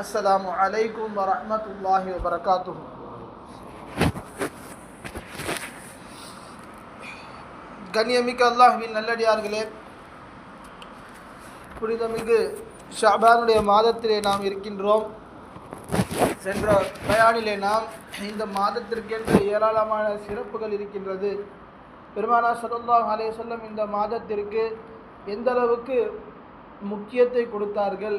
السلام عليكم ورحمة الله وبركاته கண்ணியமிக்க அல்லாஹ்வின் நல்லடியார்களே புனிதமிகு ஷாபானுடைய மாதத்திலே நாம் இருக்கின்றோம் சென்ற பயானிலே நாம் இந்த மாதத்திற்கென்று ஏராளமான சிறப்புகள் இருக்கின்றது பெருமானா ஸல்லல்லாஹு அலைஹி வஸல்லம் இந்த மாதத்திற்கு எந்த அளவுக்கு முக்கியத்தை கொடுத்தார்கள்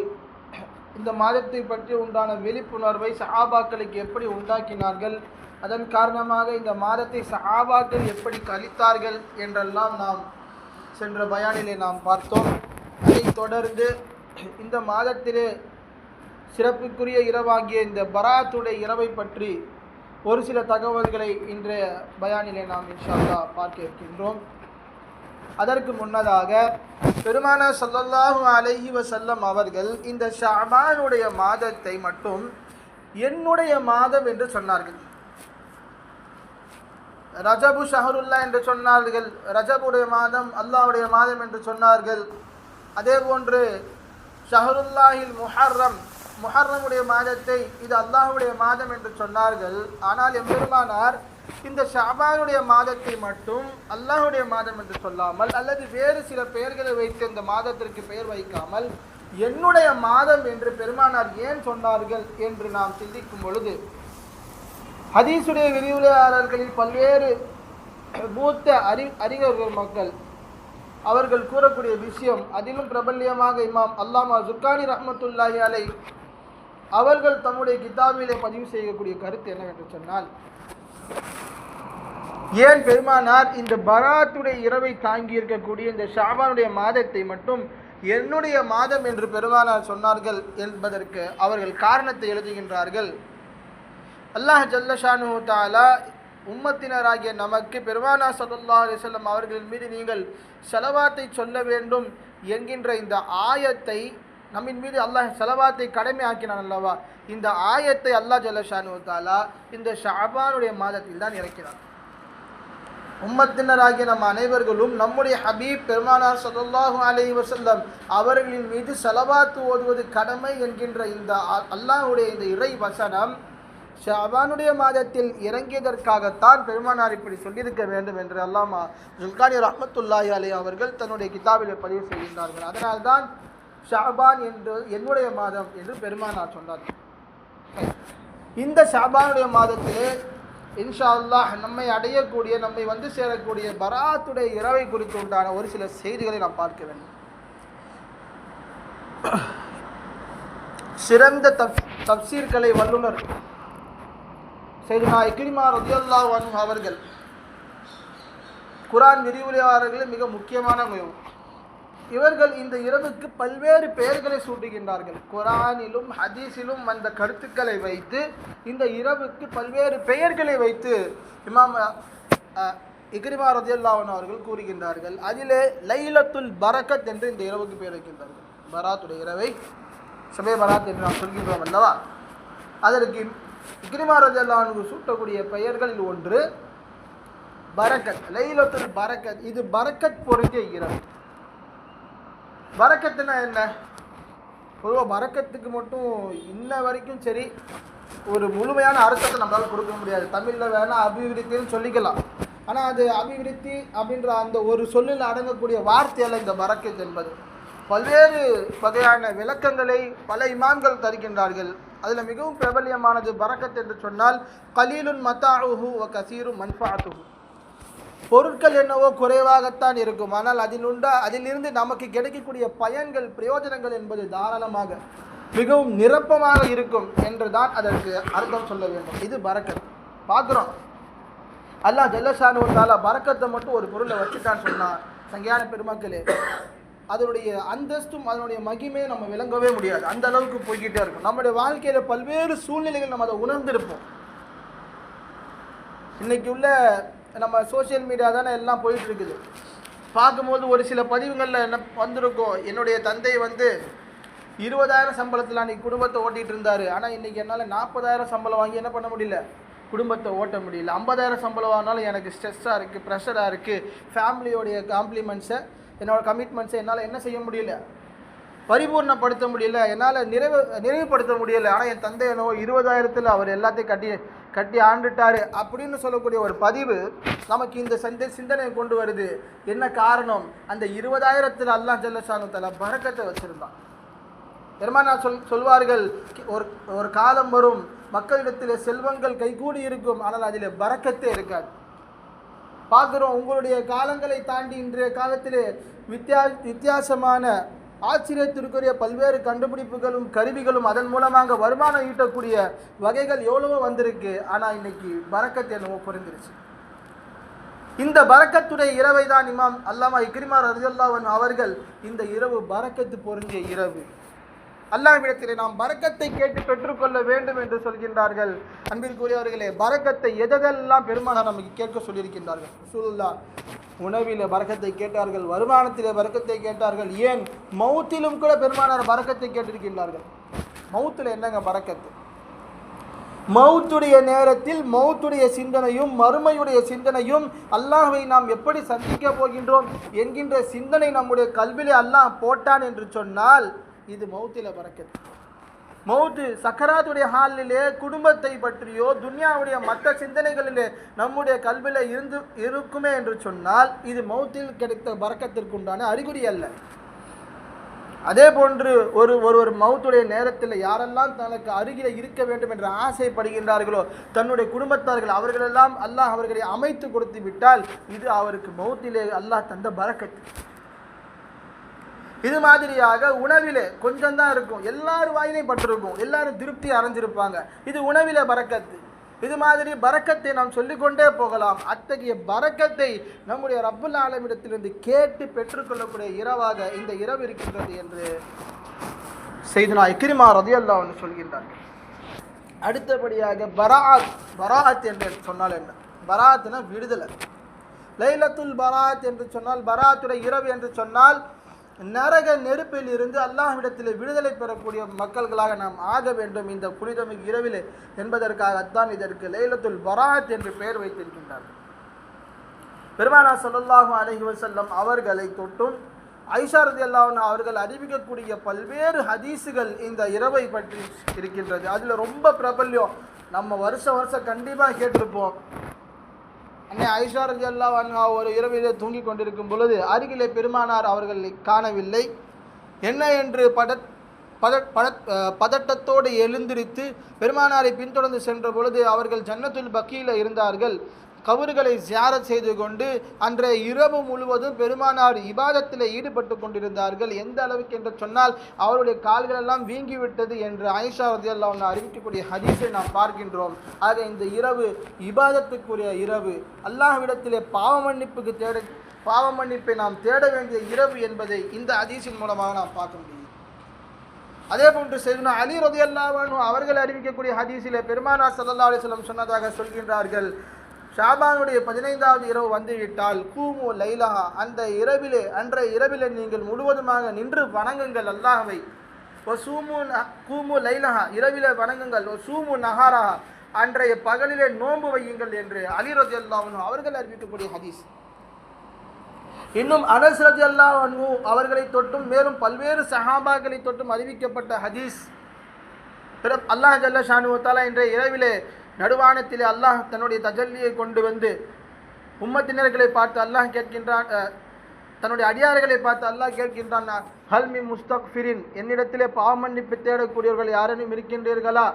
இந்த மாதத்தை பற்றி உண்டான விழிப்புணர்வை சஹாபாக்களுக்கு எப்படி உண்டாக்கினார்கள்? அதன் காரணமாக இந்த மாதத்தை சஹாபாக்கள் எப்படி கழித்தார்கள் என்றெல்லாம் நாம் சென்ற பயானிலே நாம் பார்த்தோம். அதைத் தொடர்ந்து இந்த மாதத்திலே சிறப்புக்குரிய இரவாகிய இந்த பராத்துடைய இரவை பற்றி ஒரு சில தகவல்களை இன்றைய பயானிலே நாம் இன்ஷால்லா பார்க்க இருக்கின்றோம். அதற்கு முன்னதாக பெருமானா சல்லல்லாஹு அலஹி வசல்லம் அவர்கள் இந்த ஷாபானுடைய மாதத்தை மட்டும் என்னுடைய மாதம் என்று சொன்னார்கள். ரஜபு ஷஹருல்லா என்று சொன்னார்கள். ரஜபுடைய மாதம் அல்லாவுடைய மாதம் என்று சொன்னார்கள். அதே போன்று ஷஹருல்லாஹில் முஹர்ரம் முஹர்ரமுடைய மாதத்தை இது அல்லாஹ்வுடைய மாதம் என்று சொன்னார்கள். ஆனால் எம்பெருமானார் இந்த ஷாபானுடைய மாதத்தை மட்டும் அல்லாஹுடைய மாதம் என்று சொல்லாமல் அல்லது வேறு சில பெயர்களை வைத்து இந்த மாதத்திற்கு பெயர் வைக்காமல் என்னுடைய மாதம் என்று பெருமானார் ஏன் சொன்னார்கள் என்று நாம் சிந்திக்கும் பொழுது ஹதீஸுடைய விரிவுரையாளர்களில் பல்வேறு மூத்த அறி அறிஞர்கள் மக்கள் அவர்கள் கூறக்கூடிய விஷயம் அதிலும் பிரபல்யமாக இமாம் அல்லாமா ஜுக்கானி ரஹமத்துல்லாஹி அலை அவர்கள் தம்முடைய கிதாபிலே பதிவு செய்யக்கூடிய கருத்து என்னவென்று சொன்னால் ஏன் பெருமானார் இந்த பராத்துடைய இரவை தாங்கி இருக்கக்கூடிய இந்த ஷாபானுடைய மாதத்தை மட்டும் என்னுடைய மாதம் என்று பெருமானார் சொன்னார்கள் என்பதற்கு அவர்கள் காரணத்தை எழுதுகின்றார்கள். அல்லாஹ் ஜல்லஷானு தாலா உம்மத்தினராகிய நமக்கு பெருமானா சதுல்லா அலிசல்லம் அவர்களின் மீது நீங்கள் செலவாத்தை சொல்ல வேண்டும் என்கின்ற இந்த ஆயத்தை நம்மின் மீது அல்லாஹ் செலவாத்தை கடமை ஆக்கினான் அல்லவா? இந்த ஆயத்தை அல்லாஹ் ஜல்லஷானு தாலா இந்த ஷாபானுடைய மாதத்தில் தான் இறக்கிறார் உம்மத்தினராகிய நம் அனைவர்களும் நம்முடைய ஹபீப் பெருமானார் சல்லாஹூ அலி வசல்லம் அவர்களின் மீது செலவாத்து ஓதுவது கடமை என்கின்ற இந்த அல்லாஹுடைய இந்த இறை வசனம் ஷாபானுடைய மாதத்தில் இறங்கியதற்காகத்தான் பெருமானார் இப்படி சொல்லியிருக்க வேண்டும் என்று அல்லாமா ஜுல்கானி ரஹமத்துல்லாஹி அலி அவர்கள் தன்னுடைய கிதாபில் பதிவு செய்கின்றார்கள். அதனால்தான் ஷாபான் என்று என்னுடைய மாதம் என்று பெருமானார் சொன்னார். இந்த ஷாபானுடைய மாதத்திலே இன்ஷா அல்லாஹ் நம்மை அடையக்கூடிய நம்மை வந்து சேரக்கூடிய பராத்துடைய இரவை குறித்து உண்டான ஒரு சில செய்திகளை நாம் பார்க்க வேண்டும். சிறந்த தப் தப்சீர்களை வல்லுநர் செய்துனா இக்ரிமா ரதியல்லா அன்ஹு அவர்கள் குரான் விரிவுரையாளர்கள் மிக முக்கியமான இவர்கள் இந்த இரவுக்கு பல்வேறு பெயர்களை சூட்டுகின்றார்கள். குரானிலும் ஹதீஸிலும் வந்த கருத்துக்களை வைத்து இந்த இரவுக்கு பல்வேறு பெயர்களை வைத்து இமாம் இக்ரிமா ரதியல்லாவன் அவர்கள் கூறுகின்றார்கள். அதிலே லைலத்துல் பரக்கத் என்று இந்த இரவுக்கு பெயர் வைக்கின்றார்கள். பராத்துடைய இரவை சபை பராத் என்று நாம் சொல்கின்றோம் அல்லவா? அதற்கு இக்ரிமா ரதியல்லாவுக்கு சூட்டக்கூடிய பெயர்களில் ஒன்று பரக்கத் லைலத்துல் பரக்கத் இது பரக்கத் பொருந்திய இரவு. வரக்கத்துனா என்ன? பொதுவாக வரக்கத்துக்கு மட்டும் இன்ன வரைக்கும் சரி ஒரு முழுமையான அர்த்தத்தை நம்மளால் கொடுக்க முடியாது. தமிழில் வேணால் அபிவிருத்தின்னு சொல்லிக்கலாம். ஆனால் அது அபிவிருத்தி அப்படின்ற அந்த ஒரு சொல்லில் அடங்கக்கூடிய வார்த்தையில் இந்த வரக்கத் என்பது. பல்வேறு வகையான விளக்கங்களை பல இமாம்கள் தருகின்றார்கள். அதில் மிகவும் பிரபல்யமானது பரக்கத் என்று சொன்னால் கலீலுன் மத்தாஹு வ கசீரு மன்ஃபாத்துஹு பொருட்கள் என்னவோ குறைவாகத்தான் இருக்கும். ஆனால் அதில் உண்டா அதிலிருந்து நமக்கு கிடைக்கக்கூடிய பயன்கள் பிரயோஜனங்கள் என்பது தாராளமாக மிகவும் நிரப்பமாக இருக்கும் என்று தான் அதற்கு அர்த்தம் சொல்ல வேண்டும். இது பறக்கத். பார்க்குறோம். அல்லாஹ் ஜல்லஷானுவத்தால பறக்கத்தை மட்டும் ஒரு பொருளை வச்சுட்டான்னு சொன்னால் சங்கியான பெருமக்களே அதனுடைய அந்தஸ்தும் அதனுடைய மகிமையும் நம்ம விளங்கவே முடியாது. அந்த அளவுக்கு போய்கிட்டே இருக்கும். நம்முடைய வாழ்க்கையில் பல்வேறு சூழ்நிலைகள் நம்ம அதை உணர்ந்திருப்போம். இன்னைக்கு உள்ள நம்ம சோஷியல் மீடியா தானே எல்லாம் போயிட்டுருக்குது. பார்க்கும்போது ஒரு சில பதிவுகளில் என்ன வந்திருக்கும் என்னுடைய தந்தை வந்து இருபதாயிரம் சம்பளத்தில் அன்றைக்கி குடும்பத்தை ஓட்டிகிட்டு இருந்தார். ஆனால் இன்றைக்கி என்னால் நாற்பதாயிரம் சம்பளம் வாங்கி என்ன பண்ண முடியல? குடும்பத்தை ஓட்ட முடியல. ஐம்பதாயிரம் சம்பளம் வாங்கினாலும் எனக்கு ஸ்ட்ரெஸ்ஸாக இருக்குது ப்ரெஷராக இருக்குது ஃபேமிலியோடைய காம்ப்ளிமெண்ட்ஸை என்னோடய கமிட்மெண்ட்ஸை என்னால் என்ன செய்ய முடியல? பரிபூர்ணப்படுத்த முடியல. என்னால் நிறைவு நிறைவுபடுத்த முடியல. ஆனால் என் தந்தை என்னவோ இருபதாயிரத்தில் அவர் எல்லாத்தையும் கட்டி கட்டி ஆண்டுட்டாரு அப்படின்னு சொல்லக்கூடிய ஒரு பதிவு நமக்கு இந்த சந்தை சிந்தனையை கொண்டு வருது. என்ன காரணம்? அந்த இருபதாயிரத்தில் அல்லாஹ் ஜல்லஷானு தலா பறக்கத்தை வச்சுருந்தான். பெருமானா சொல் சொல்வார்கள் ஒரு ஒரு காலம் வரும் மக்களிடத்தில் செல்வங்கள் கைகூடி இருக்கும் ஆனால் அதில் பறக்கத்தே இருக்காது. பார்க்குறோம் உங்களுடைய காலங்களை தாண்டி இன்றைய காலத்தில் வித்தியா வித்தியாசமான ஆச்சரியத்திற்குரிய பல்வேறு கண்டுபிடிப்புகளும் கருவிகளும் அதன் மூலமாக வருமானம் ஈட்டக்கூடிய வகைகள் எவ்வளவோ வந்திருக்கு. ஆனால் இன்னைக்கு பறக்கத்து என்னவோ புரிந்துருச்சு. இந்த பறக்கத்துடைய இரவை தான் இமாம் அல்லாமா இக்ரிமார் ரஜல்லாவன் அவர்கள் இந்த இரவு பறக்கத்து பொருந்திய இரவு. அல்லாவிடத்திலே நாம் பறக்கத்தை கேட்டு பெற்றுக்கொள்ள வேண்டும் என்று சொல்கின்றார்கள். அன்பிற்குரியவர்களே பரக்கத்தை எதெல்லாம் பெருமானார் நமக்கு கேட்க சொல்லியிருக்கின்றார்கள்? ரசூலுல்லா உணவிலே பரக்கத்தை கேட்டார்கள் வருமானத்திலே பறக்கத்தை கேட்டார்கள். ஏன்? மௌத்திலும் கூட பெருமானார் பரக்கத்தை கேட்டிருக்கின்றார்கள். மௌத்தில் என்னங்க பறக்கத்து? மௌத்துடைய நேரத்தில் மௌத்துடைய சிந்தனையும் மறுமையுடைய சிந்தனையும் அல்லாஹை நாம் எப்படி சந்திக்க போகின்றோம் என்கின்ற சிந்தனை நம்முடைய கல்வியிலே அல்லாஹ் போட்டான் என்று சொன்னால் இது மௌத்தில் பறக்கத்து மௌத்து சக்கராத்துடைய ஹாலிலே குடும்பத்தை பற்றியோ துன்யாவுடைய மற்ற சிந்தனைகளிலே நம்முடைய கல்வியில் இருந்து இருக்குமே என்று சொன்னால் இது மௌத்தில் கிடைத்த பறக்கத்திற்குண்டான அறிகுறி அல்ல. அதே போன்று ஒரு ஒரு ஒரு மௌத்துடைய நேரத்தில் யாரெல்லாம் தனக்கு அருகில் இருக்க வேண்டும் என்று ஆசைப்படுகின்றார்களோ தன்னுடைய குடும்பத்தார்கள் அவர்களெல்லாம் அல்லாஹ் அவர்களை அமைத்து கொடுத்து விட்டால் இது அவருக்கு மௌத்திலே அல்லாஹ் தந்த பறக்கத்து. இது மாதிரியாக உணவிலே கொஞ்சம் தான் இருக்கும். எல்லாரும் வாயிலையும் பட்டிருக்கும். எல்லாரும் திருப்தி அடைஞ்சிருப்பாங்க. இது உணவிலே பறக்கத்து. இது மாதிரி பறக்கத்தை நாம் சொல்லிக்கொண்டே போகலாம். அத்தகைய பறக்கத்தை நம்முடைய ரப்புல் ஆலமிடத்திலிருந்து கேட்டு பெற்றுக்கொள்ளக்கூடிய இரவாக இந்த இரவு இருக்கின்றது என்று செய்தனா இக்ரிமா ரதியல்லா ஒன்று சொல்கின்றார்கள் அடுத்தபடியாக பராத் பராத் என்று சொன்னால் என்ன? பராத்னா விடுதலை. லைலத்துல் பராத் என்று சொன்னால் பராத்துடைய இரவு என்று சொன்னால் நரக நெருப்பில் இருந்து அல்லாஹ்விடத்தில் விடுதலை பெறக்கூடிய மக்கள்களாக நாம் ஆக வேண்டும் இந்த புனிதமிகு இரவிலே என்பதற்காகத்தான் இதற்கு லைலத்துல் பராத் என்று பெயர் வைத்திருக்கின்றார்கள் பெருமானா ஸல்லல்லாஹு அலஹி வசல்லம் அவர்களை தொட்டும் ஐஷா அல்லாஹன் அவர்கள் அறிவிக்கக்கூடிய பல்வேறு ஹதீஸுகள் இந்த இரவை பற்றி இருக்கின்றது. அதில் ரொம்ப பிரபல்யம். நம்ம வருஷம் வருஷம் கண்டிப்பாக கேட்டிருப்போம். அன்னை ஐஷா ரதி அல்லா ஒரு இரவிலே தூங்கிக் கொண்டிருக்கும் பொழுது அருகிலே பெருமானார் அவர்களை காணவில்லை. என்ன என்று பட பத பட பதட்டத்தோடு எழுந்திரித்து பெருமானாரை பின்தொடர்ந்து சென்ற பொழுது அவர்கள் ஜன்னத்துல் பக்கியில் இருந்தார்கள். கபறுகளை ஜியாரத் செய்து கொண்டு அன்றைய இரவு முழுவதும் பெருமானார் இபாதத்தில் ஈடுபட்டு கொண்டிருந்தார்கள். எந்த அளவுக்கு என்று சொன்னால் அவருடைய கால்கள் எல்லாம் வீங்கிவிட்டது என்று ஆயிஷா ரதியல்லா அறிவிக்கக்கூடிய ஹதீஸை நாம் பார்க்கின்றோம். ஆக இந்த இரவு இபாதத்துக்குரிய இரவு அல்லாஹ்விடத்திலே பாவ மன்னிப்புக்கு தேட பாவ மன்னிப்பை நாம் தேட வேண்டிய இரவு என்பதை இந்த ஹதீஸின் மூலமாக நாம் பார்க்க முடியும். அதே போன்று செய்தனா அலி ரதியல்லாஹு அவர்கள் அறிவிக்கக்கூடிய ஹதீஸிலே பெருமானார் சல்லா அலிஸ்லம் சொன்னதாக சொல்கின்றார்கள். ஷாபானுடைய பதினைந்தாவது இரவு வந்துவிட்டால் கூமு லைலஹா அந்த இரவிலே அன்றைய இரவிலே நீங்கள் முழுவதுமாக நின்று வணங்குங்கள் அல்லாஹவை. ஓ சூமு கூமு லைலஹா இரவிலே வணங்குங்கள். ஓ சூமு நகாரா அன்றைய பகலிலே நோன்பு வையுங்கள் என்று அலி ரதியல்லாஹு அவர்கள் அறிவிக்கக்கூடிய ஹதீஸ். இன்னும் அனஸ் ரதியல்லாஹு அன்ஹு அவர்களை தொட்டும் மேலும் பல்வேறு சஹாபாக்களை தொட்டும் அறிவிக்கப்பட்ட ஹதீஸ். பிற அல்லாஹ் ஜல்ல ஷானு தாலா இன்றைய இரவிலே நடுவானத்திலே அல்லாஹ் தன்னுடைய தஜல்லியை கொண்டு வந்து உம்மத்தினர்களை பார்த்து அல்லாஹ் கேட்கின்றான் தன்னுடைய அடியார்களை பார்த்து அல்லாஹ் கேட்கின்றான் ஹல்மி முஸ்தக்ஃபிரின் என்னிடத்திலே பாவமன்னிப்பு தேடக்கூடியவர்கள் யாரேனும் இருக்கின்றீர்களா?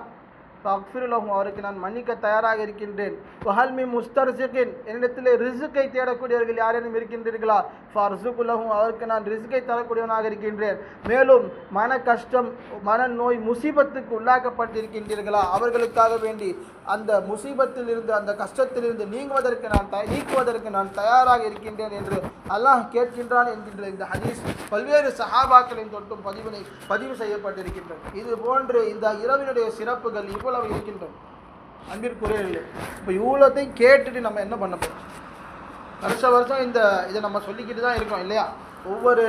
அக்ஃபிருலகும் அவருக்கு நான் மன்னிக்க தயாராக இருக்கின்றேன். வஹல்மி முஸ்தர்சிகின் என்னிடத்திலே ரிசுக்கை தேடக்கூடியவர்கள் யாரேனும் இருக்கின்றீர்களா? ஃபர்சுகுலகும் அவருக்கு நான் ரிசுக்கை தரக்கூடியவனாக இருக்கின்றேன். மேலும் மன கஷ்டம் மன நோய் முசீபத்துக்கு உள்ளாக்கப்பட்டிருக்கின்றீர்களா? அவர்களுக்காக வேண்டி அந்த முசீபத்தில் இருந்து அந்த கஷ்டத்திலிருந்து நீங்குவதற்கு நான் த நீக்குவதற்கு நான் தயாராக இருக்கின்றேன் என்று அல்லாஹ் கேட்கின்றான் என்கின்ற இந்த ஹதீஸ் பல்வேறு சஹாபாக்களின் தொட்டும் பதிவினை பதிவு செய்யப்பட்டிருக்கின்றது. இது போன்று இந்த இரவினுடைய சிறப்புகள் இவ்வளவு இருக்கின்றோம் அன்பிற்குரியவர்களே இப்போ இவ்வளோத்தையும் கேட்டுட்டு நம்ம என்ன பண்ண போகிறோம் வருஷ வருஷம் இந்த இதை நம்ம சொல்லிக்கிட்டு தான் இருக்கோம் இல்லையா? ஒவ்வொரு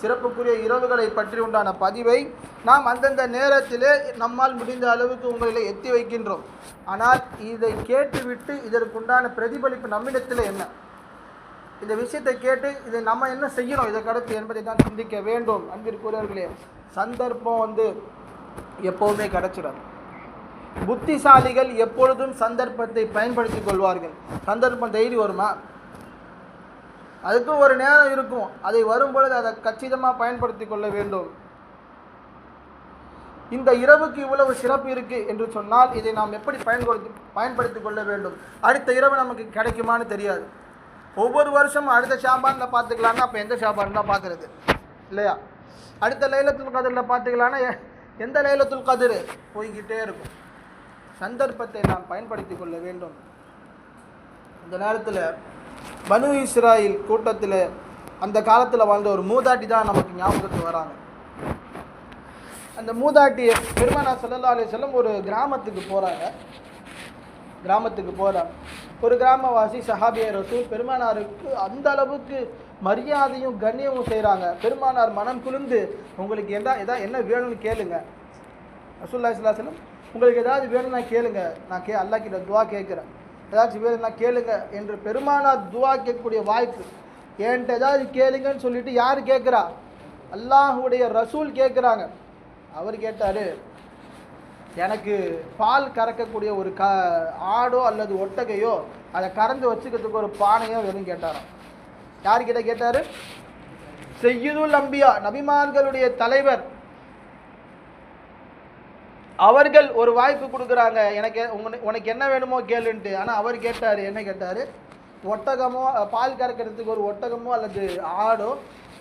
சிறப்புக்குரிய இரவுகளை பற்றி உண்டான பதிவை நாம் அந்தந்த நேரத்திலே நம்மால் முடிந்த அளவுக்கு உங்களிலே எத்தி வைக்கின்றோம். ஆனால் இதை கேட்டுவிட்டு இதற்குண்டான பிரதிபலிப்பு நம்மிடத்தில் என்ன? இந்த விஷயத்தை கேட்டு இதை நம்ம என்ன செய்யணும்? இதை கடத்து என்பதை தான் சிந்திக்க வேண்டும் அன்பிற்குரியவர்களே சந்தர்ப்பம் வந்து எப்போவுமே கிடைச்சிடாது. புத்திசாலிகள் எப்பொழுதும் சந்தர்ப்பத்தை பயன்படுத்திக் கொள்வார்கள். சந்தர்ப்பம் தைரியம் வருமா? அதுக்கும் ஒரு நேரம் இருக்கும். அதை வரும்பொழுது அதை கச்சிதமாக பயன்படுத்தி கொள்ள வேண்டும். இந்த இரவுக்கு இவ்வளவு சிறப்பு இருக்கு என்று சொன்னால் இதை நாம் எப்படி பயன்படுத்தி பயன்படுத்தி கொள்ள வேண்டும்? அடுத்த இரவு நமக்கு கிடைக்குமான்னு தெரியாது. ஒவ்வொரு வருஷமும் அடுத்த ஷாபானில் பார்த்துக்கலான்னா அப்போ எந்த ஷாபான் தான் பார்க்குறது. இல்லையா? அடுத்த லைலத்துல் கதிரில் பார்த்துக்கலான்னா எ- எந்த லைலத்துல் கதிர்? போய்கிட்டே இருக்கும். சந்தர்ப்பத்தை நாம் பயன்படுத்தி கொள்ள வேண்டும். இந்த நேரத்தில் பனு இஸ்ராயில் கூட்டத்தில் அந்த காலத்தில் வாழ்ந்த ஒரு மூதாட்டி தான் நமக்கு ஞாபகத்துக்கு வராங்க. அந்த மூதாட்டி பெருமானா செல்லல்லா அலி செல்லம் ஒரு கிராமத்துக்கு போகிறாங்க கிராமத்துக்கு போகிறாங்க ஒரு கிராமவாசி சஹாபிய ரசூல் பெருமானாருக்கு அந்த அளவுக்கு மரியாதையும் கண்ணியமும் செய்கிறாங்க பெருமானார் மனம் குளிர்ந்து உங்களுக்கு எதா எதா என்ன வேணும்னு கேளுங்க. ரசூல்லா இஸ்லாசலம் உங்களுக்கு ஏதாவது வேணும்னா கேளுங்க. நான் கே அல்லா கிட்ட துவா கேட்குறேன். ஏதாச்சும் வேணும்னா கேளுங்க என்று பெருமானார் துவா கேட்கக்கூடிய வாய்ப்பு. என்கிட்ட ஏதாவது கேளுங்கன்னு சொல்லிட்டு யார் கேட்குறா? அல்லாஹுடைய ரசூல் கேட்குறாங்க. அவர் கேட்டார் எனக்கு பால் கறக்கக்கூடிய ஒரு க ஆடோ அல்லது ஒட்டகையோ அதை கறந்து வச்சுக்கிறதுக்கு ஒரு பானையோ வேணும் கேட்டாராம். யார்கிட்ட கேட்டார்? செய்யுதுல் அம்பியா நபிமான்களுடைய தலைவர். அவர்கள் ஒரு வாய்ப்பு கொடுக்குறாங்க. எனக்கு உனக்கு என்ன வேணுமோ கேளுன்ட்டு. ஆனால் அவர் கேட்டார் என்ன கேட்டார்? ஒட்டகமோ பால் கறக்கிறதுக்கு ஒரு ஒட்டகமோ அல்லது ஆடோ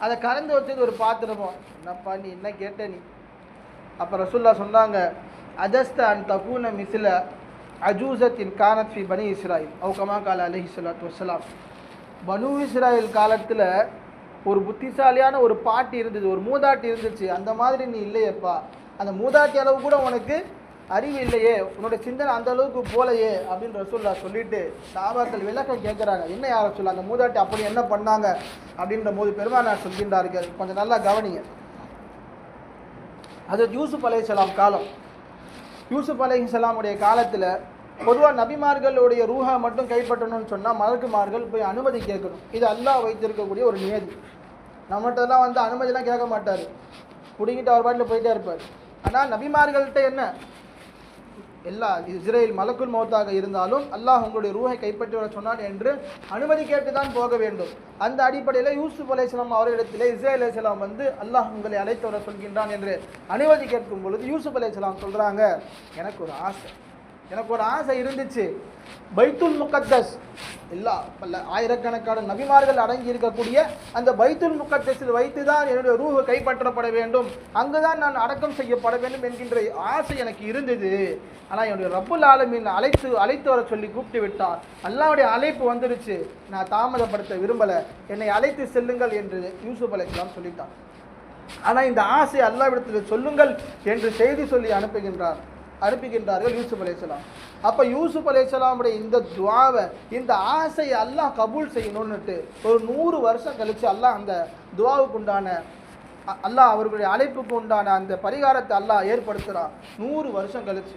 அதை கறந்து வச்சது ஒரு பாத்திரமோ? என்னப்பா நீ என்ன கேட்ட நீ? அப்போ ரசுல்லா சொன்னாங்க அஜஸ்த தகுன தகூன மிசில அஜூசத்தின் கானத் ஃபி பனி இஸ்ராயில். அவுகமா கால அலஹி சலாத்து வசலாம் பனு இஸ்ராயில் காலத்தில் ஒரு புத்திசாலியான ஒரு பாட்டி இருந்தது ஒரு மூதாட்டி இருந்துச்சு. அந்த மாதிரி நீ இல்லையேப்பா. அந்த மூதாட்டி அளவு கூட உனக்கு அறிவு இல்லையே. உன்னோட சிந்தனை அந்த அளவுக்கு போலையே அப்படின்னு ரசூல்லா சொல்லிட்டு சாபாக்கள் விளக்கம் கேட்குறாங்க. என்ன யார சொல்ல அந்த மூதாட்டி அப்படி என்ன பண்ணாங்க? அப்படின்ற போது பெருமானார் சொல்கின்றார்கள். கொஞ்சம் நல்லா கவனிங்க. அது யூசுப் அலைசலாம் காலம். யூசுப் அலைசலாமுடைய காலத்தில் பொதுவாக நபிமார்களுடைய ரூஹா மட்டும் கைப்பற்றணும்னு சொன்னால் மலக்குமார்கள் போய் அனுமதி கேட்கணும். இது அல்லாஹ் வைத்திருக்கக்கூடிய ஒரு நியதி. நம்மகிட்டலாம் வந்து அனுமதிலாம் கேட்க மாட்டார். பிடிங்கிட்டு அவர் பாட்டில் போயிட்டே இருப்பார். ஆனால் நபிமார்கள்ட்ட என்ன? எல்லா இஸ்ரேல் மலக்குள் மௌத்தாக இருந்தாலும் அல்லாஹ் உங்களுடைய ரூஹை கைப்பற்றி வர சொன்னான் என்று அனுமதி கேட்டு தான் போக வேண்டும். அந்த அடிப்படையில் யூசுப் அலைஹிஸ்ஸலாம் அவர்களிடத்திலே இஸ்ரேல் அலைஹிஸ்ஸலாம் வந்து அல்லாஹ் உங்களை அழைத்து வர சொல்கின்றான் என்று அனுமதி கேட்கும் பொழுது யூசுப் அலைஹிஸ்ஸலாம் சொல்கிறாங்க எனக்கு ஒரு ஆசை. எனக்கு ஒரு ஆசை இருந்துச்சு. பைத்துல் முகத்தஸ் எல்லா பல ஆயிரக்கணக்கான நபிமார்கள் அடங்கி இருக்கக்கூடிய அந்த பைத்துல் முகத்தஸில் வைத்து தான் என்னுடைய ரூஹு கைப்பற்றப்பட வேண்டும். அங்குதான் நான் அடக்கம் செய்யப்பட வேண்டும் என்கின்ற ஆசை எனக்கு இருந்தது. ஆனால் என்னுடைய ரப்புல் ஆலமின் அழைத்து அழைத்து வர சொல்லி கூப்பிட்டு விட்டார். அல்லாவுடைய அழைப்பு வந்துருச்சு. நான் தாமதப்படுத்த விரும்பலை. என்னை அழைத்து செல்லுங்கள் என்று யூசுப் அலைக்கலாம் சொல்லிட்டார். ஆனால் இந்த ஆசை அல்லாவிடத்தில் சொல்லுங்கள் என்று செய்தி சொல்லி அனுப்புகின்றார். அனுப்புகின்றார்கள் யூசுப் அலைஹிஸ்ஸலாம் அப்போ யூசுப் அலைஹிஸ்ஸலாமுடைய இந்த துவாவை இந்த ஆசையை அல்லாஹ் கபூல் செய்யணும்னுட்டு ஒரு நூறு வருஷம் கழித்து அல்லாஹ் அந்த துவாவுக்கு உண்டான அல்லாஹ் அவர்களுடைய அழைப்புக்கு உண்டான அந்த பரிகாரத்தை அல்லாஹ் ஏற்படுத்துகிறான் நூறு வருஷம் கழித்து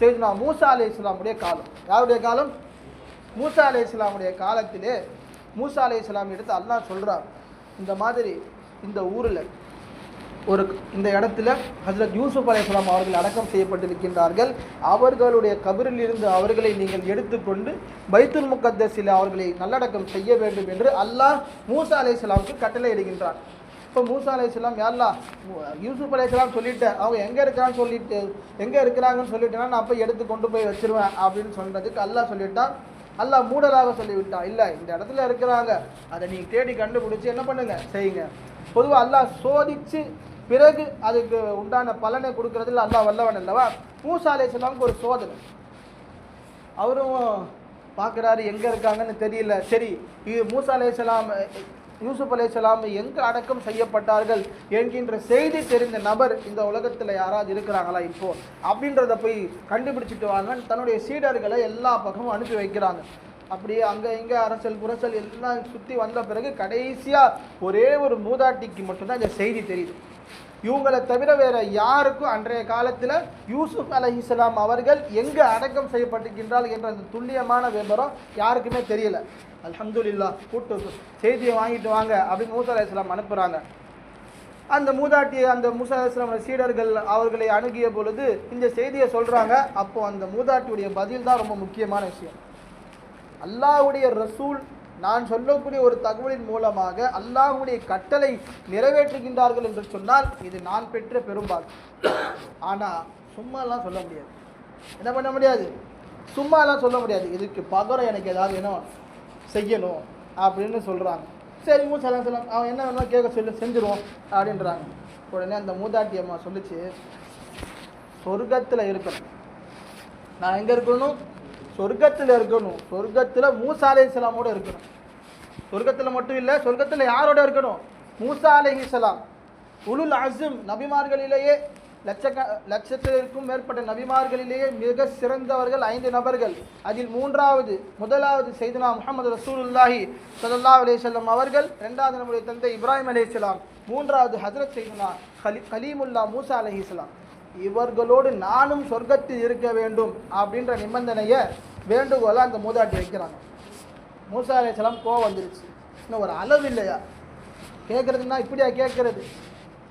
செய்தினா மூசா அலை இஸ்லாமுடைய காலம். யாருடைய காலம்? மூசா அலை இஸ்லாமுடைய காலத்திலே மூசா அலை இஸ்லாம் எடுத்து அல்லாஹ் சொல்கிறார் இந்த மாதிரி இந்த ஊரில் ஒரு இந்த இடத்துல ஹசரத் யூசுப் அலையாம் அவர்கள் அடக்கம் செய்யப்பட்டிருக்கின்றார்கள். அவர்களுடைய கபரில் இருந்து அவர்களை நீங்கள் எடுத்துக்கொண்டு பைத்துல் முகத்தஸில் அவர்களை நல்லடக்கம் செய்ய வேண்டும் என்று அல்லாஹ் மூசா அலையாமுக்கு கட்டளை இடுகின்றார் இப்போ மூசா அலையாம் யாரா யூசுப் அலையாம் சொல்லிவிட்டேன் அவங்க எங்கே இருக்கிறான்னு சொல்லிட்டு எங்கே இருக்கிறாங்கன்னு சொல்லிட்டேன்னா நான் போய் எடுத்து கொண்டு போய் வச்சிருவேன் அப்படின்னு சொன்னதுக்கு அல்லாஹ் சொல்லிட்டான். அல்லாஹ் மூடலாக சொல்லிவிட்டான். இல்லை இந்த இடத்துல இருக்கிறாங்க. அதை நீங்கள் தேடி கண்டுபிடிச்சி என்ன பண்ணுங்க? செய்யுங்க. பொதுவாக அல்லாஹ் சோதிச்சு பிறகு அதுக்கு உண்டான பலனை கொடுக்கறதுல அல்லா வல்லவன் அல்லவா? மூசா அலைஹிஸ்ஸலாமுக்கு ஒரு சோதனை. அவரும் பார்க்குறாரு எங்கே இருக்காங்கன்னு தெரியல. சரி இது மூசா அலைஹிஸ்ஸலாம் யூசுப் அலைஹிஸ்ஸலாம் எங்கே அடக்கம் செய்யப்பட்டார்கள் என்கின்ற செய்தி தெரிந்த நபர் இந்த உலகத்தில் யாராவது இருக்கிறாங்களா இப்போ? அப்படின்றத போய் கண்டுபிடிச்சிட்டு வாங்கன்னு தன்னுடைய சீடர்களை எல்லா பக்கமும் அனுப்பி வைக்கிறாங்க. அப்படியே அங்கே இங்கே அரசல் புரசல் எல்லாம் சுற்றி வந்த பிறகு கடைசியாக ஒரே ஒரு மூதாட்டிக்கு மட்டும்தான் இந்த செய்தி தெரியுது. இவங்களை தவிர வேற யாருக்கும் அன்றைய காலத்தில் யூசுப் அலைஹிஸ்ஸலாம் அவர்கள் எங்கே அடக்கம் செய்யப்பட்டிருக்கின்றால் என்ற அந்த துல்லியமான விவரம் யாருக்குமே தெரியல. அலமதுல்லா கூட்டு செய்தியை வாங்கிட்டு வாங்க அப்படின்னு மூசா அலைஹிஸ்ஸலாம் அனுப்புகிறாங்க அந்த மூதாட்டி அந்த மூசா இஸ்லாம் சீடர்கள் அவர்களை அணுகிய பொழுது இந்த செய்தியை சொல்கிறாங்க அப்போது அந்த மூதாட்டியுடைய பதில் தான் ரொம்ப முக்கியமான விஷயம். அல்லாவுடைய ரசூல் நான் சொல்லக்கூடிய ஒரு தகவலின் மூலமாக அல்லாஹுடைய கட்டளை நிறைவேற்றுகின்றார்கள் என்று சொன்னால் இது நான் பெற்ற பெரும்பால் ஆனால் சும்மாலாம் சொல்ல முடியாது. என்ன பண்ண முடியாது? சும்மாலாம் சொல்ல முடியாது. இதுக்கு பகரம் எனக்கு ஏதாவது வேணும்? செய்யணும் அப்படின்னு சொல்கிறாங்க சரி மூசா அலைஹிஸ்ஸலாம் அவன் என்ன வேணும் கேட்க சொல்லி செஞ்சுருவோம் அப்படின்றாங்க. உடனே அந்த மூதாட்டி அம்மா சொல்லிச்சு சொர்க்கத்தில் இருக்கணும். நான் எங்கே இருக்கணும்? சொர்க்கத்தில் இருக்கணும். சொர்க்கத்தில் மூசா அலைஹிஸ்ஸலாமோட இருக்கணும். சொர்க்கத்தில் மட்டும் இல்லை சொர்க்கத்தில் யாரோட இருக்கணும்? மூசா அலிஹிசலாம் உலுல் அஸும் நபிமார்களிலேயே லட்சக்க லட்சத்திற்கும் மேற்பட்ட நபிமார்களிலேயே மிக சிறந்தவர்கள் ஐந்து நபர்கள். அதில் மூன்றாவது முதலாவது செய்தனா முகமது ரசூலுல்லாஹி ஸல்லல்லாஹு அலைஹி அவர்கள் ரெண்டாவது நம்முடைய தந்தை இப்ராஹிம் அலேஸ்லாம் மூன்றாவது ஹசரத் செய்தனா கலி கலீமுல்லா மூசா அலஹிஸ்லாம் இவர்களோடு நானும் சொர்க்கத்தில் இருக்க வேண்டும் அப்படின்ற நிபந்தனையை வேண்டுகோளை அந்த மூதாட்டி வைக்கிறாங்க. மூசா அலைஹிஸ்ஸலாம் கோவம் வந்துருச்சு. இன்னும் ஒரு அளவு இல்லையா? கேட்குறதுன்னா இப்படியா கேட்குறது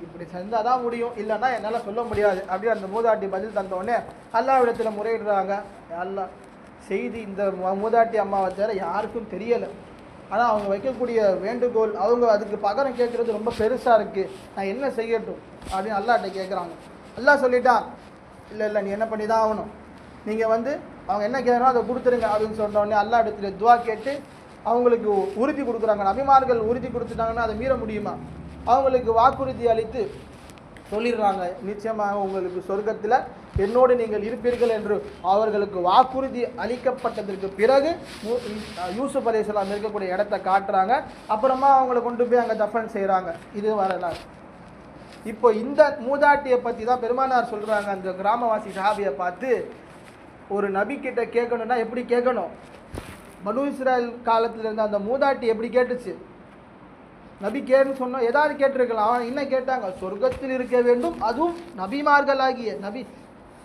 இப்படி செஞ்சால் தான் முடியும். இல்லைன்னா என்னால் சொல்ல முடியாது. அப்படி அந்த மூதாட்டி பதில் தந்த அல்லாவிடத்தில் முறையிடுறாங்க. அல்லா செய்தி இந்த மூதாட்டி அம்மாவை தவிர யாருக்கும் தெரியலை. ஆனால் அவங்க வைக்கக்கூடிய வேண்டுகோள் அவங்க அதுக்கு பகரம் கேட்குறது ரொம்ப பெருசாக இருக்குது நான் என்ன செய்யட்டும்? அப்படின்னு அல்லாட்ட கேட்குறாங்க அல்லா சொல்லிட்டான் இல்லை இல்லை நீ என்ன பண்ணி தான் ஆகணும்? நீங்கள் வந்து அவங்க என்ன கேட்கணும் அதை கொடுத்துருங்க அப்படின்னு சொன்ன உடனே அல்லா இடத்துல துவா கேட்டு அவங்களுக்கு உறுதி கொடுக்குறாங்க. அபிமார்கள் உறுதி கொடுத்துட்டாங்கன்னா அதை மீற முடியுமா? அவங்களுக்கு வாக்குறுதி அளித்து சொல்லிடுறாங்க. நிச்சயமாக உங்களுக்கு சொர்க்கத்தில் என்னோடு நீங்கள் இருப்பீர்கள் என்று அவர்களுக்கு வாக்குறுதி அளிக்கப்பட்டதற்கு பிறகு யூசுப் அலி இஸ்லாம் இருக்கக்கூடிய இடத்த காட்டுறாங்க. அப்புறமா அவங்கள கொண்டு போய் அங்கே தஃபன் செய்கிறாங்க இது வரலாறு. இப்போ இந்த மூதாட்டியை பற்றி தான் பெருமானார் சொல்கிறாங்க அந்த கிராமவாசி சாபியை பார்த்து ஒரு நபிக்கிட்ட கேட்கணுன்னா கேட்கணும்னா எப்படி கேட்கணும்? பனு இஸ்ராயல் காலத்தில் இருந்த அந்த மூதாட்டி எப்படி கேட்டுச்சு? நபி கேன்னு சொன்னோம் ஏதாவது கேட்டிருக்கலாம். அவன் என்ன கேட்டாங்க? சொர்க்கத்தில் இருக்க வேண்டும். அதுவும் நபிமார்களாகிய நபி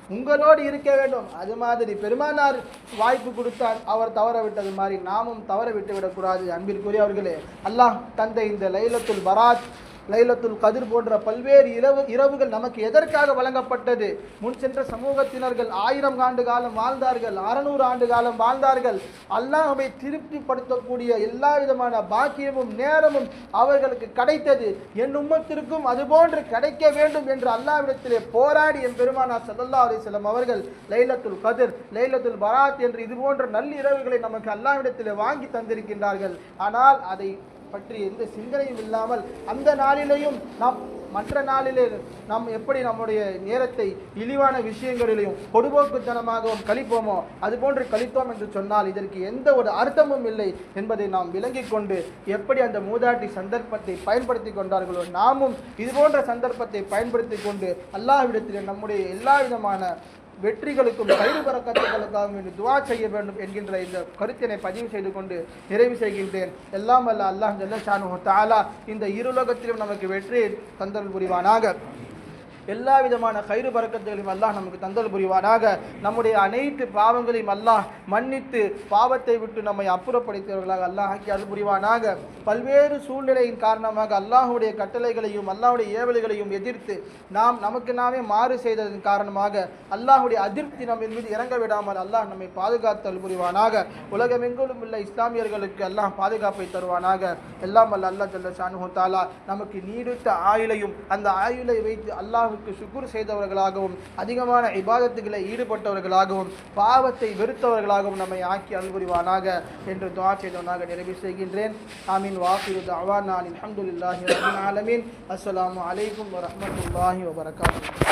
உங்களோடு இருக்க வேண்டும். அது மாதிரி பெருமானார் வாய்ப்பு கொடுத்தார். அவர் தவற விட்டது மாதிரி நாமும் தவற விட்டு விடக்கூடாது அன்பிற்குரியவர்களே. அல்லாஹ் தந்தை இந்த லைலத்துல் பராத் லைலத்துல் கதிர் போன்ற பல்வேறு இரவு இரவுகள் நமக்கு எதற்காக வழங்கப்பட்டது? முன் சென்ற சமூகத்தினர்கள் ஆயிரம் ஆண்டு காலம் வாழ்ந்தார்கள் அறநூறு ஆண்டு காலம் வாழ்ந்தார்கள். அல்லாஹ்வை திருப்திப்படுத்தக்கூடிய எல்லா விதமான பாக்கியமும் நேரமும் அவர்களுக்கு கிடைத்தது. என் உம்மத்திற்கும் அதுபோன்று கிடைக்க வேண்டும் என்று அல்லாவிடத்திலே போராடி என் பெருமானார் ஸல்லல்லாஹு அலைஹி அவர்கள் லைலத்துல் கதிர் லைலத்துல் பராத் என்று இது போன்ற நல்லிரவுகளை நமக்கு அல்லாஹ்விடத்திலே வாங்கி தந்திருக்கின்றார்கள். ஆனால் அதை பற்றி எந்த சிந்தனையும் இல்லாமல் அந்த நாளிலேயும் நாம் மற்ற நாளிலே நாம் எப்படி நம்முடைய நேரத்தை இழிவான விஷயங்களிலும் பொடுபோக்குத்தனமாகவும் கழிப்போமோ அதுபோன்று கழித்தோம் என்று சொன்னால் இதற்கு எந்த ஒரு அர்த்தமும் இல்லை என்பதை நாம் விளங்கிக் கொண்டு எப்படி அந்த மூதாட்டி சந்தர்ப்பத்தை பயன்படுத்தி கொண்டார்களோ நாமும் இதுபோன்ற சந்தர்ப்பத்தை பயன்படுத்தி கொண்டு அல்லாஹ்விடத்திலே நம்முடைய எல்லா விதமான வெற்றிகளுக்கும் கைது பறக்கத்துகளுக்காகவும் என்று துவா செய்ய வேண்டும் என்கின்ற இந்த கருத்தினை பதிவு செய்து கொண்டு நிறைவு செய்கின்றேன். எல்லாம் அல்ல அல்லாஹ் ஜல்லஷானு தாலா இந்த இருலோகத்திலும் நமக்கு வெற்றி தந்தல் புரிவானாக. எல்லா விதமான கயிறு பறக்கத்துகளையும் அல்லாஹ் நமக்கு தந்தல் புரிவானாக. நம்முடைய அனைத்து பாவங்களையும் அல்லாஹ் மன்னித்து பாவத்தை விட்டு நம்மை அப்புறப்படுத்தியவர்களாக அல்லாஹ் ஆக்கி புரிவானாக. பல்வேறு சூழ்நிலையின் காரணமாக அல்லாஹ்வுடைய கட்டளைகளையும் அல்லாஹுடைய ஏவல்களையும் எதிர்த்து நாம் நமக்கு நாமே மாறு செய்ததன் காரணமாக அல்லாஹுடைய அதிருப்தி நம்ம மீது இறங்க விடாமல் அல்லாஹ் நம்மை பாதுகாத்தல் புரிவானாக. உலகமெங்கிலும் உள்ள இஸ்லாமியர்களுக்கு அல்லாஹ் பாதுகாப்பை தருவானாக. எல்லாம் அல்ல அல்லாஹ் ஜல்ல ஷானுஹு தாலா நமக்கு நீடித்த ஆயுளையும் அந்த ஆயுளை வைத்து அல்லாஹ்வுக்கு சுக்குர் செய்தவர்களாகவும் அதிகமான இபாதத்துகளை ஈடுபட்டவர்களாகவும் பாவத்தை வெறுத்தவர்களாகவும் நம்மை ஆக்கி அன்புரிவானாக என்று துவா செய்தவனாக நிறைவு செய்கின்றேன். ஆமீன். வாஃபிரு தவானா அல்ஹம்துலில்லாஹி ரபில் ஆலமீன். அஸ்லாம் வலைக்கம் வரமத்துல்லாஹி வபரகாத்துஹு.